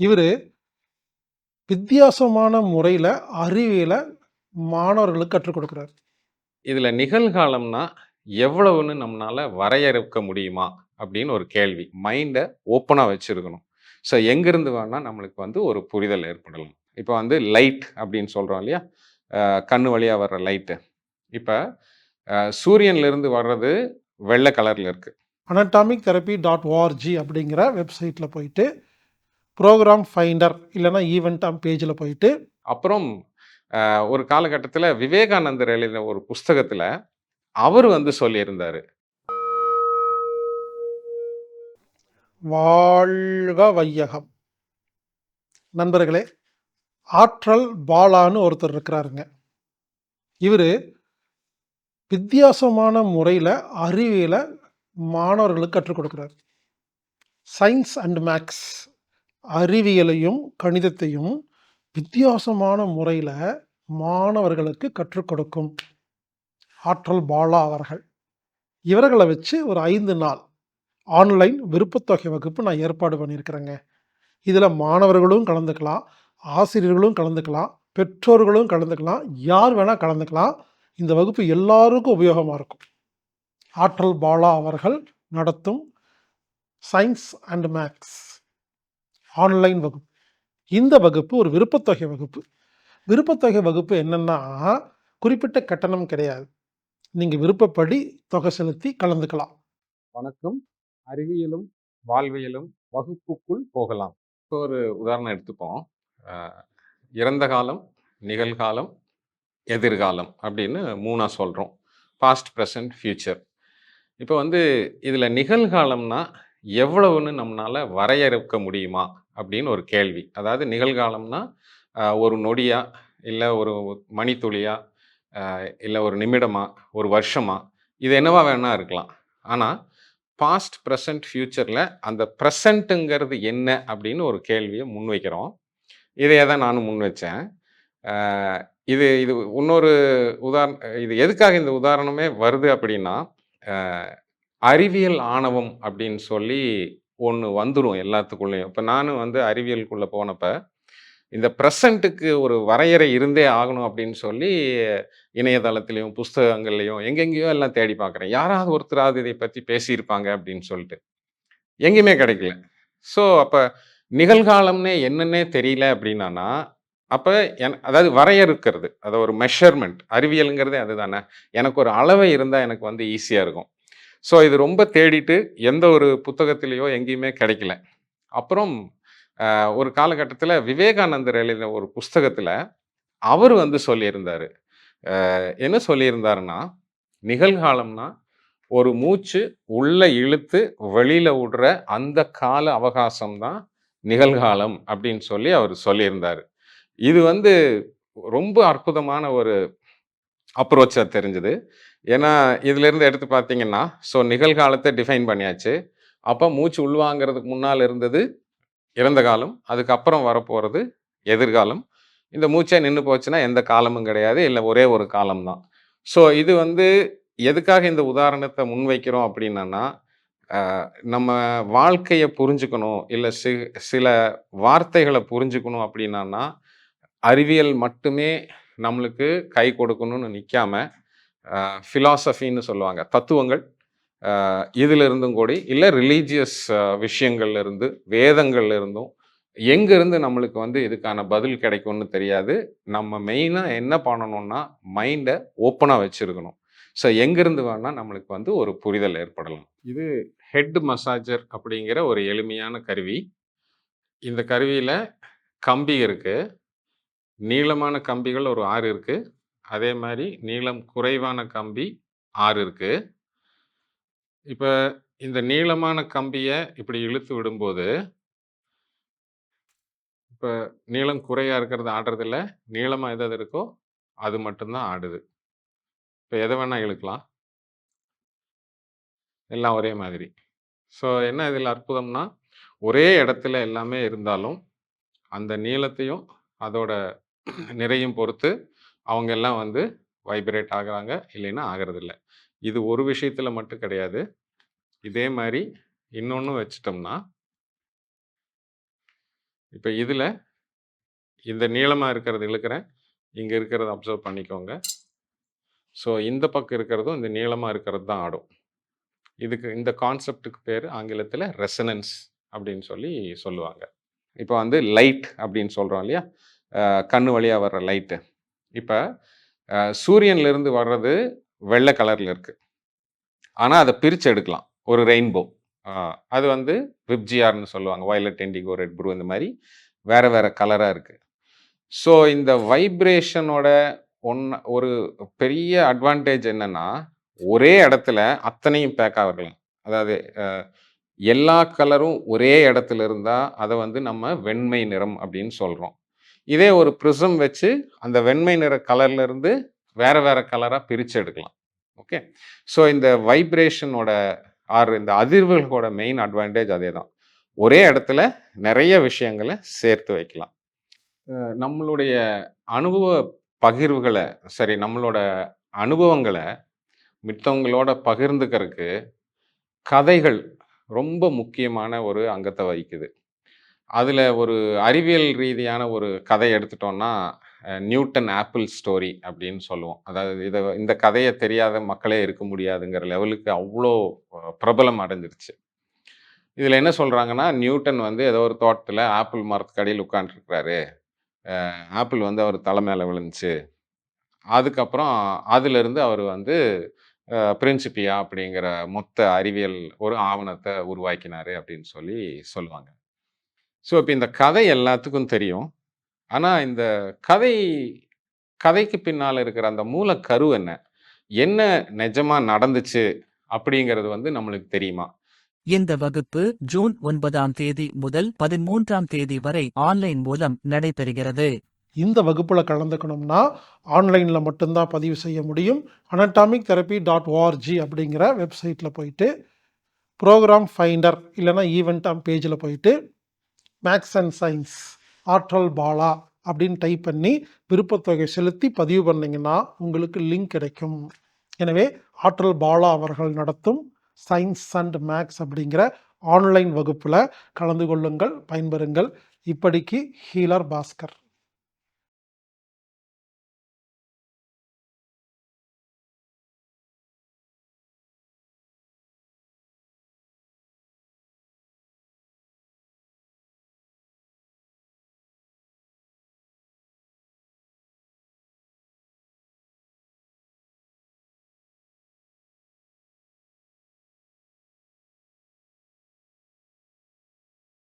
இவரு வித்தியாசமான முறையில அறிவியல மாணவர்களுக்கு கற்றுக் கொடுக்குறாரு. இதுல நிகழ்காலம்னா எவ்வளவுன்னு நம்மனால வரையறுக்க முடியுமா? அப்படின்னு ஒரு கேள்வி. மைண்ட ஓப்பனா வச்சிருக்கணும். ஸோ எங்கிருந்து வேணா நம்மளுக்கு வந்து ஒரு புரிதல் ஏற்படலாம். இப்ப வந்து லைட் அப்படின்னு சொல்றோம் இல்லையா? கண்ணு வழியா வர்ற லைட்டு. இப்ப சூரியன்லேருந்து வர்றது வெள்ள கலர்ல இருக்கு. அனடாமிக் தெரப்பி டாட் ஓஆர்ஜி அப்படிங்கிற வெப்சைட்ல போயிட்டு, புரோகிராம் ஃபைண்டர் இல்லன்னா ஈவென்ட் பேஜ்ல போயிட்டு அப்புறம் ஒரு காலகட்டத்தில விவேகானந்தர் எழுதின ஒரு புஸ்தகத்தில அவரு வந்து சொல்லியிருந்தாரு. வாழ்க வையகம். நண்பர்களே, ஆற்றல் பாலான்னு ஒருத்தர் இருக்கிறாருங்க. இவரு வித்தியாசமான முறையில அறிவியல மாணவர்களுக்கு கற்றுக் கொடுக்குறாரு. சயன்ஸ் அண்ட் மேத்ஸ் அறிவியலையும், கணிதத்தையும் வித்தியாசமான முறையில் மாணவர்களுக்கு கற்றுக் கொடுக்கும் ஆற்றல் பாலா அவர்கள். இவர்களை வச்சு ஒரு ஐந்து நாள் ஆன்லைன் விருப்பத்தொகை வகுப்பு நான் ஏற்பாடு பண்ணியிருக்கிறேங்க. இதில் மாணவர்களும் கலந்துக்கலாம், ஆசிரியர்களும் கலந்துக்கலாம், பெற்றோர்களும் கலந்துக்கலாம், யார் வேணால் கலந்துக்கலாம். இந்த வகுப்பு எல்லாருக்கும் உபயோகமாக இருக்கும். ஆற்றல் பாலா அவர்கள் நடத்தும் சயின்ஸ் அண்ட் மேக்ஸ் ஆன்லைன் வகுப்பு. இந்த வகுப்பு ஒரு விருப்பத்தொகை வகுப்பு. விருப்பத்தொகை வகுப்பு என்னென்னா குறிப்பிட்ட கட்டணம் கிடையாது. நீங்கள் விருப்பப்படி தொகை செலுத்தி கலந்துக்கலாம். வணக்கம். அறிவியலும், வாழ்வியலும் வகுப்புக்குள் போகலாம். இப்போ ஒரு உதாரணம் எடுத்துப்போம். இறந்த காலம், நிகழ்காலம், எதிர்காலம் அப்படின்னு மூணாக சொல்கிறோம் பாஸ்ட், ப்ரெசன்ட் ஃபியூச்சர். இப்போ வந்து இதில் நிகழ்காலம்னா எவ்வளவுன்னு நம்மனால வரையறுக்க முடியுமா? அப்படின்னு ஒரு கேள்வி. அதாவது நிகழ்காலம்னா ஒரு நொடியா, இல்லை ஒரு மணித்துளியா, இல்லை ஒரு நிமிடமா, ஒரு வருஷமா, இது என்னவா வேணா இருக்கலாம். ஆனால் பாஸ்ட், ப்ரெசண்ட் ஃப்யூச்சரில் அந்த ப்ரெசண்ட்டுங்கிறது என்ன? அப்படின்னு ஒரு கேள்வியை முன்வைக்கிறோம். இதையே தான் நானும் முன் வச்சேன் இது இது இன்னொரு உதாரண இது எதுக்காக இந்த உதாரணமே வருது அப்படின்னா, அறிவியல் ஆணவம் அப்படின்னு சொல்லி ஒன்று வந்துடும் எல்லாத்துக்குள்ளேயும் இப்போ நானும் வந்து அறிவியலுக்குள்ளே போனப்ப, இந்த ப்ரெசண்ட்டுக்கு ஒரு வரையறை இருந்தே ஆகணும் அப்படின்னு சொல்லி இணையதளத்துலேயும் புஸ்தகங்கள்லையும் எங்கெங்கேயோ எல்லாம் தேடி பார்க்குறேன். யாராவது ஒருத்தராவது இதை பற்றி பேசியிருப்பாங்க அப்படின்னு சொல்லிட்டு. எங்கேயுமே கிடைக்கல. ஸோ அப்போ நிகழ்காலம்னே என்னன்னே தெரியல அப்படின்னா அப்போ என் அதாவது வரையறுக்கிறது. அதை ஒரு மெஷர்மெண்ட் அறிவியலுங்கிறதே அதுதானே. எனக்கு ஒரு அளவை இருந்தால் எனக்கு வந்து ஈஸியாக இருக்கும். ஸோ இது ரொம்ப தேடிட்டு எந்த ஒரு புத்தகத்திலயோ எங்கேயுமே கிடைக்கல. அப்புறம் ஒரு காலகட்டத்தில் விவேகானந்தர் எழுதின ஒரு புஸ்தகத்தில் அவர் வந்து சொல்லியிருந்தாரு. என்ன சொல்லியிருந்தாருன்னா, நிகழ்காலம்னா ஒரு மூச்சு உள்ளே இழுத்து வெளியில் விடுற அந்த கால அவகாசம் தான் நிகழ்காலம் அப்படின்னு சொல்லி அவர் சொல்லியிருந்தார் இது வந்து ரொம்ப அற்புதமான ஒரு அப்ரோச்சாக தெரிஞ்சது. ஏன்னா இதிலிருந்து எடுத்து பார்த்தீங்கன்னா, ஸோ நிகழ்காலத்தை டிஃபைன் பண்ணியாச்சு. அப்போ மூச்சு உள்வாங்கிறதுக்கு முன்னால் இருந்தது இறந்த காலம். அதுக்கப்புறம் வரப்போகிறது எதிர்காலம். இந்த மூச்சே நின்று போச்சுன்னா எந்த காலமும் கிடையாது. இல்லை ஒரே ஒரு காலம் தான். ஸோ இது வந்து எதுக்காக இந்த உதாரணத்தை முன்வைக்கிறோம் அப்படின்னா நம்ம வாழ்க்கையை புரிஞ்சுக்கணும், இல்லை சி சில வார்த்தைகளை புரிஞ்சுக்கணும் அப்படின்னா அறிவியல் மட்டுமே நம்மளுக்கு கை கொடுக்கணும்னு நிற்காம ஃபிலாசபின்னு சொல்லுவாங்க. தத்துவங்கள். இதிலிருந்தும் கூடி, இல்லை ரிலீஜியஸ் விஷயங்கள்லேருந்து வேதங்கள்லேருந்தும் எங்கேருந்து வேதங்கள்ல இருந்தும், நம்மளுக்கு வந்து இதுக்கான பதில் கிடைக்கும்னு தெரியாது. நம்ம மெயினாக என்ன பண்ணணும்னா, மைண்டை ஓப்பனாக வச்சுருக்கணும் ஸோ எங்கேருந்து வேணால் நம்மளுக்கு வந்து ஒரு புரிதல் ஏற்படலாம். இது ஹெட் மசாஜர் அப்படிங்கிற ஒரு எளிமையான கருவி. இந்த கருவியில் கம்பி இருக்குது நீளமான கம்பிகள் ஒரு ஆறு இருக்குது அதே மாதிரி நீளம் குறைவான கம்பி ஆறு இருக்குது இப்போ இந்த நீளமான கம்பியை இப்படி இழுத்து விடும்போது இப்போ நீளம் குறையாக இருக்கிறது ஆடுறதில்ல. நீளமாக எது எது இருக்கோ, அது மட்டும்தான் ஆடுது. இப்போ எதை வேணால் இழுக்கலாம். எல்லாம் ஒரே மாதிரி. ஸோ என்ன இதில் அற்புதம்னா, ஒரே இடத்துல எல்லாமே இருந்தாலும், அந்த நீளத்தையும், அதோட நிறையும் பொறுத்து அவங்க எல்லாம் வந்து வைப்ரேட் ஆகுறாங்க. இல்லைன்னா ஆகிறதில்ல. இது ஒரு விஷயத்தில் மட்டும் கிடையாது. இதே மாதிரி இன்னொன்று வச்சுட்டோம்னா இப்போ இதில் இந்த நீளமாக இருக்கிறது இழுக்கிறேன். இங்கே இருக்கிறத அப்சர்வ் பண்ணிக்கோங்க. ஸோ இந்த பக்கம் இருக்கிறதும் இந்த நீளமாக இருக்கிறது தான் ஆடும். இதுக்கு இந்த கான்செப்டுக்கு பேர் ஆங்கிலத்தில் ரெசனன்ஸ் அப்படின்னு சொல்லி சொல்லுவாங்க. இப்போ வந்து லைட் அப்படின்னு சொல்கிறோம் இல்லையா? கண்ணு வழியாக வர்ற லைட்டு. இப்போ சூரியன்லேருந்து வர்றது வெள்ளை கலரில் இருக்குது ஆனால் அதை பிரித்து எடுக்கலாம். ஒரு ரெயின்போ. அது வந்து விப்ஜிஆர்னு சொல்லுவாங்க. வயலட் இண்டிகோ ரெட் ப்ரூ இந்த மாதிரி வேறு வேறு கலராக இருக்குது ஸோ இந்த வைப்ரேஷனோட ஒன்று ஒரு பெரிய அட்வான்டேஜ் என்னென்னா ஒரே இடத்துல அத்தனையும் பேக் ஆகலாம் அதாவது எல்லா கலரும் ஒரே இடத்துல இருந்தால் அதை வந்து நம்ம வெண்மை நிறம் அப்படின்னு சொல்கிறோம் இதே ஒரு ப்ரிசம் வச்சு அந்த வெண்மை நிற கலர்லேருந்து இருந்து வேறு கலராக பிரித்து எடுக்கலாம். ஓகே? ஸோ இந்த வைப்ரேஷனோட ஆர் இந்த அதிர்வுகளோட மெயின் அட்வான்டேஜ் அதே தான் ஒரே இடத்துல நிறைய விஷயங்களை சேர்த்து வைக்கலாம். நம்மளுடைய அனுபவ பகிர்வுகளை சரி நம்மளோட அனுபவங்களை மித்தவங்களோட பகிர்ந்துக்கிறதுக்கு கதைகள் ரொம்ப முக்கியமான ஒரு அங்கத்தை வகிக்குது. அதில் ஒரு அறிவியல் ரீதியான ஒரு கதை எடுத்துட்டோம்னா நியூட்டன் ஆப்பிள் ஸ்டோரி அப்படின்னு சொல்லுவோம். அதாவது இதை இந்த கதையை தெரியாத மக்களே இருக்க முடியாதுங்கிற லெவலுக்கு அவ்வளோ பிரபலம் அடைஞ்சிருச்சு. இதில் என்ன சொல்கிறாங்கன்னா நியூட்டன் வந்து ஏதோ ஒரு தோட்டத்தில் ஆப்பிள் மரத்துக்கு அடியில் உட்காந்துருக்கிறாரு ஆப்பிள் வந்து அவர் தலை மேலே விழுந்துச்சு. அதுக்கப்புறம் அதிலிருந்து அவர் வந்து பிரின்சிபியா அப்படிங்கிற மொத்த அறிவியல் ஒரு ஆவணத்தை உருவாக்கினார் அப்படின்னு சொல்லி சொல்லுவாங்க. ஸோ இப்போ இந்த கதை எல்லாத்துக்கும் தெரியும். ஆனால் இந்த கதை கதைக்கு பின்னால் இருக்கிற அந்த மூல கரு என்ன? என்ன நிஜமா நடந்துச்சு? அப்படிங்கிறது வந்து நம்மளுக்கு தெரியுமா? இந்த வகுப்பு ஜூன் ஒன்பதாம் தேதி முதல் பதிமூன்றாம் தேதி வரை ஆன்லைன் மூலம் நடைபெறுகிறது. இந்த வகுப்பில் கலந்துக்கணும்னா ஆன்லைனில் மட்டும்தான் பதிவு செய்ய முடியும். anatomic therapy டாட் ஓஆர்ஜி அப்படிங்கிற வெப்சைட்டில் போயிட்டு ப்ரோக்ராம் ஃபைண்டர் இல்லைன்னா ஈவெண்ட் பேஜில் போயிட்டு மேக்ஸ் அண்ட் சயின்ஸ் ஆற்றல் பாலா அப்படின்னு டைப் பண்ணி விருப்பத்தொகை செலுத்தி பதிவு பண்ணிங்கன்னா உங்களுக்கு லிங்க் கிடைக்கும். எனவே ஆற்றல் பாலா அவர்கள் நடத்தும் சயின்ஸ் அண்ட் மேக்ஸ் அப்படிங்கிற ஆன்லைன் வகுப்பில் கலந்து கொள்ளுங்கள் பயன்பெறுங்கள். இப்படிக்கு ஹீலர் பாஸ்கர்.